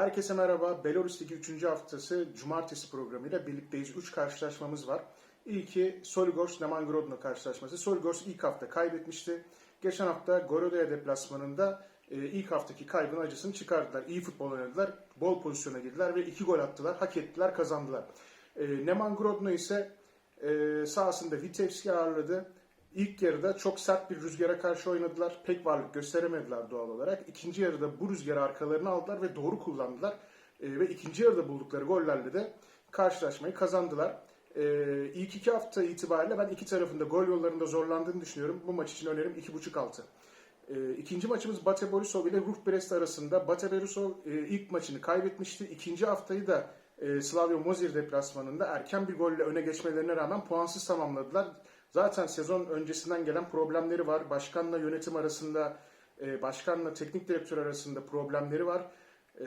Herkese merhaba. Belarus Ligi 3. haftası Cumartesi programıyla birlikteyiz. 3 karşılaşmamız var. İlki Soligorsk Neman Grodno karşılaşması. Soligorsk ilk hafta kaybetmişti. Geçen hafta Gorodaya deplasmanında e, ilk haftaki kaybın acısını çıkardılar. İyi futbol oynadılar. Bol pozisyona girdiler ve 2 gol attılar. Hak ettiler, kazandılar. E, Neman Grodno ise e, sahasında Vitebski ağırladı. İlk yarıda çok sert bir rüzgara karşı oynadılar. Pek varlık gösteremediler doğal olarak. İkinci yarıda bu rüzgarı arkalarına aldılar ve doğru kullandılar. E, ve ikinci yarıda buldukları gollerle de karşılaşmayı kazandılar. E, ilk iki hafta itibariyle ben iki tarafında gol yollarında zorlandığını düşünüyorum. Bu maç için önerim 2.5 altı. E, ikinci maçımız Bate Borisov ile Ruh Brest arasında. Bate Borisov e, ilk maçını kaybetmişti. İkinci haftayı da e, Slavia Mozir deplasmanında erken bir golle öne geçmelerine rağmen puansız tamamladılar. Zaten sezon öncesinden gelen problemleri var. Başkanla yönetim arasında, e, başkanla teknik direktör arasında problemleri var. E,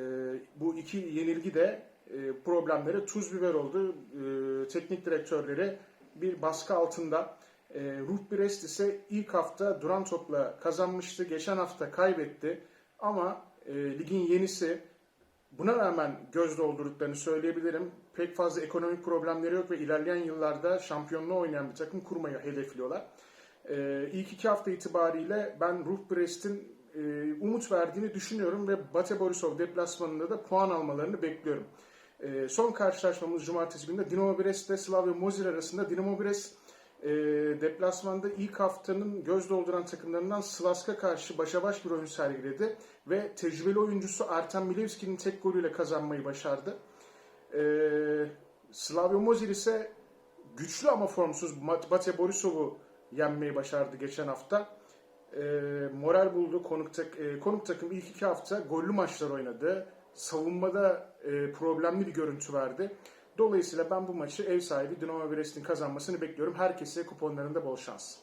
bu iki yenilgi de e, problemlere tuz biber oldu. Teknik direktörleri bir baskı altında. Ruh Brest ise ilk hafta duran topla kazanmıştı. Geçen hafta kaybetti. Ama ligin yenisi Buna rağmen göz doldurduklarını söyleyebilirim. Pek fazla ekonomik problemleri yok ve ilerleyen yıllarda şampiyonluğu oynayan bir takım kurmayı hedefliyorlar. Ee, ilk iki hafta itibariyle ben Ruh Brest'in e, umut verdiğini düşünüyorum ve Bate Borisov deplasmanında da puan almalarını bekliyorum. Ee, son karşılaşmamız Cumartesi günü Dinamo Brest ile Slavia Mozir arasında. Dinamo Brest e, deplasmanda ilk haftanın göz dolduran takımlarından Slask'a karşı başa baş bir oyun sergiledi ve tecrübeli oyuncusu Artem Milevski'nin tek golüyle kazanmayı başardı. E, Slavia Mozir ise güçlü ama formsuz Bate Borisov'u yenmeyi başardı geçen hafta. E, moral buldu. Konuk, tak, e, konuk takım ilk iki hafta gollü maçlar oynadı. Savunmada e, problemli bir görüntü verdi. Dolayısıyla ben bu maçı ev sahibi Dinamo Brest'in kazanmasını bekliyorum. Herkese kuponlarında bol şans.